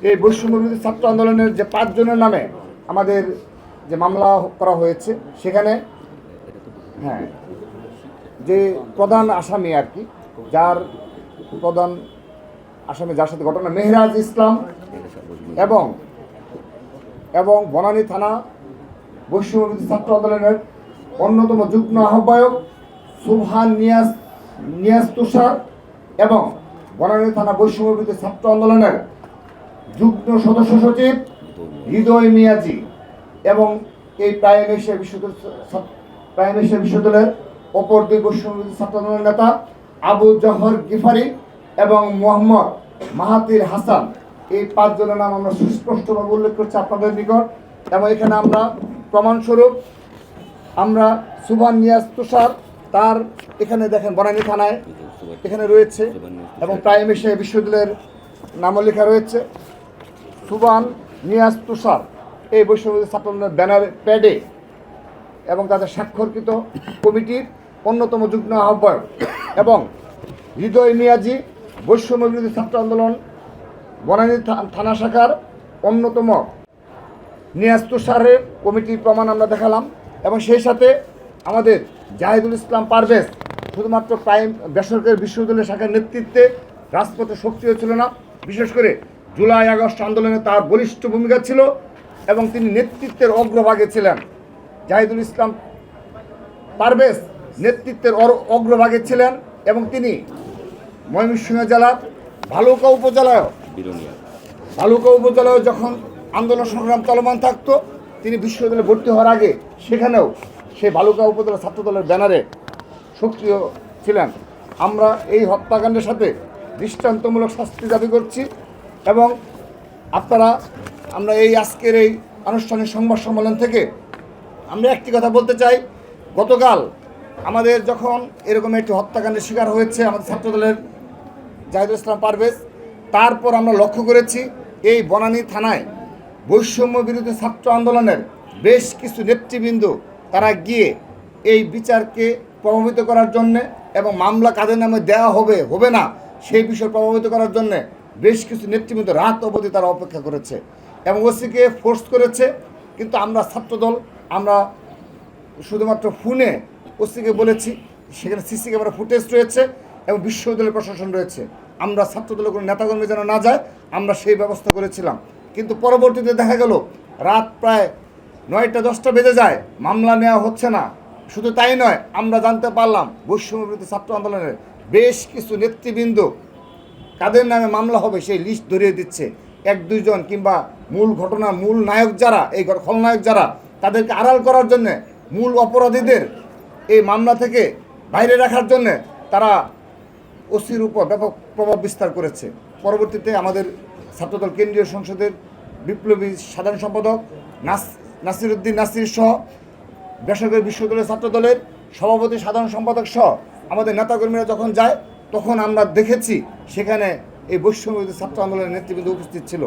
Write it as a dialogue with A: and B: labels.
A: এই বৈষম্যবিরোধী ছাত্র আন্দোলনের যে পাঁচজনের নামে আমাদের যে মামলা করা হয়েছে, সেখানে হ্যাঁ যে প্রধান আসামি আর কি, যার প্রধান আসামি যার সাথে ঘটনা, মেহরাজ ইসলাম এবং এবং বনানী থানা বৈষম্যবিরোধী ছাত্র আন্দোলনের অন্যতম যুগ্ম আহ্বায়ক সুবহান নিয়াজ নিয়াজ তুষার এবং বনানী থানা বৈষম্যবিরোধী ছাত্র আন্দোলনের যুগ্ম সদস্য সচিব হৃদয় মিয়াজি এবং এই প্রাইম এশিয়া বিশ্ববিদ্যালয় প্রাইম এশিয়া বিশ্ববিদ্যালয়ের অপর দুই বৈষম্যবিরোধী ছাত্র আন্দোলনের নেতা আবু জহর গিফারি এবং মোহাম্মদ মাহাতির হাসান। এই পাঁচজনের নাম আমরা সুস্পষ্টভাবে উল্লেখ করছি আপনাদের নিকট এবং এখানে আমরা প্রমাণস্বরূপ আমরা সুবান নিয়াজ তুষার, তার এখানে দেখেন বনানী থানায় এখানে রয়েছে এবং প্রাইম এশিয়া বিশ্ববিদ্যালয়ের নামও লেখা রয়েছে। সুবান নিয়াজ তুষার। এই বৈষম্যবিরোধী ছাত্র আন্দোলনের ব্যানার, প্যাডে এবং তাদের স্বাক্ষরকৃত কমিটির অন্যতম যুগ্ম আহ্বায়ক এবং হৃদয় মিয়াজি বৈষম্য বিরোধী ছাত্র আন্দোলন, বনানী থানা শাখার অন্যতম নিয়াজ তুষারের কমিটির প্রমাণ আমরা দেখালাম এবং সেই সাথে আমাদের জাহিদুল ইসলাম পারভেজ শুধুমাত্র প্রাইম বেসরকারি বিশ্ববিদ্যালয় শাখার নেতৃত্বে রাজপথে শক্তি ছিল না। বিশেষ করে জুলাই আগস্ট আন্দোলনে তার বলিষ্ঠ ভূমিকা ছিল এবং তিনি নেতৃত্বের অগ্রভাগে ছিলেন। জাহিদুল ইসলাম পারভেজ নেতৃত্বের অগ্রভাগে ছিলেন এবং তিনি ময়মনসিংহ জেলার ভালুকা উপজেলায় ভালুকা উপজেলায় যখন আন্দোলন সংগ্রাম চলমান থাকতো তিনি বিশ্ববিদ্যালয়ে ভর্তি হওয়ার আগে সেখানেও সেই ভালুকা উপজেলা ছাত্রদলের ব্যানারে সক্রিয় ছিলেন। আমরা এই হত্যাকাণ্ডের সাথে দৃষ্টান্তমূলক শাস্তি দাবি করছি। এবং আপনারা, আমরা এই আজকের এই আনুষ্ঠানিক সংবাদ সম্মেলন থেকে আমরা একটি কথা বলতে চাই। গতকাল আমাদের যখন এরকম একটি হত্যাকাণ্ডের শিকার হয়েছে আমাদের ছাত্রদলের জাহিদুল ইসলাম পারভেজ, তারপর আমরা লক্ষ্য করেছি এই বনানী থানায় বৈষম্য বিরোধী ছাত্র আন্দোলনের বেশ কিছু নেতৃবৃন্দ, তারা গিয়ে এই বিচারকে প্রভাবিত করার জন্যে এবং মামলা কাদের নামে দেওয়া হবে হবে না, সেই বিষয় প্রভাবিত করার জন্যে বেশ কিছু নেতৃবৃন্দ রাত অবধি তারা অপেক্ষা করেছে এবং ওসিকে ফোর্স করেছে। কিন্তু আমরা ছাত্রদল, আমরা শুধুমাত্র ফোনে ওসিকে বলেছি, সেখানে সিসি ক্যামেরা ফুটেজ রয়েছে এবং বিশ্ববিদ্যালয় প্রশাসন রয়েছে। আমরা ছাত্রদলের কোনো নেতাকর্মী যেন না যায়, আমরা সেই ব্যবস্থা করেছিলাম। কিন্তু পরবর্তীতে দেখা গেল, রাত প্রায় নয়টা, দশটা বেজে যায়, মামলা নেওয়া হচ্ছে না। শুধু তাই নয়, আমরা জানতে পারলাম বৈষম্য বিরোধী ছাত্র আন্দোলনের বেশ কিছু নেতৃবৃন্দ কাদের নামে মামলা হবে সেই লিস্ট ধরিয়ে দিচ্ছে। এক দুইজন কিংবা মূল ঘটনার মূল নায়ক যারা, এই খলনায়ক যারা, তাদেরকে আড়াল করার জন্যে, মূল অপরাধীদের এই মামলা থেকে বাইরে রাখার জন্যে তারা ওসির উপর ব্যাপক প্রভাব বিস্তার করেছে। পরবর্তীতে আমাদের ছাত্রদল কেন্দ্রীয় সংসদের বিপ্লবী সাধারণ সম্পাদক নাস নাসিরুদ্দিন নাসির সহ বেসরকারি বিশ্ববিদ্যালয়ের ছাত্রদলের সভাপতি সাধারণ সম্পাদক সহ আমাদের নেতাকর্মীরা যখন যায় তখন আমরা দেখেছি সেখানে এই বৈষম্য ছাত্র আন্দোলনের নেতৃবৃন্দ উপস্থিত ছিল।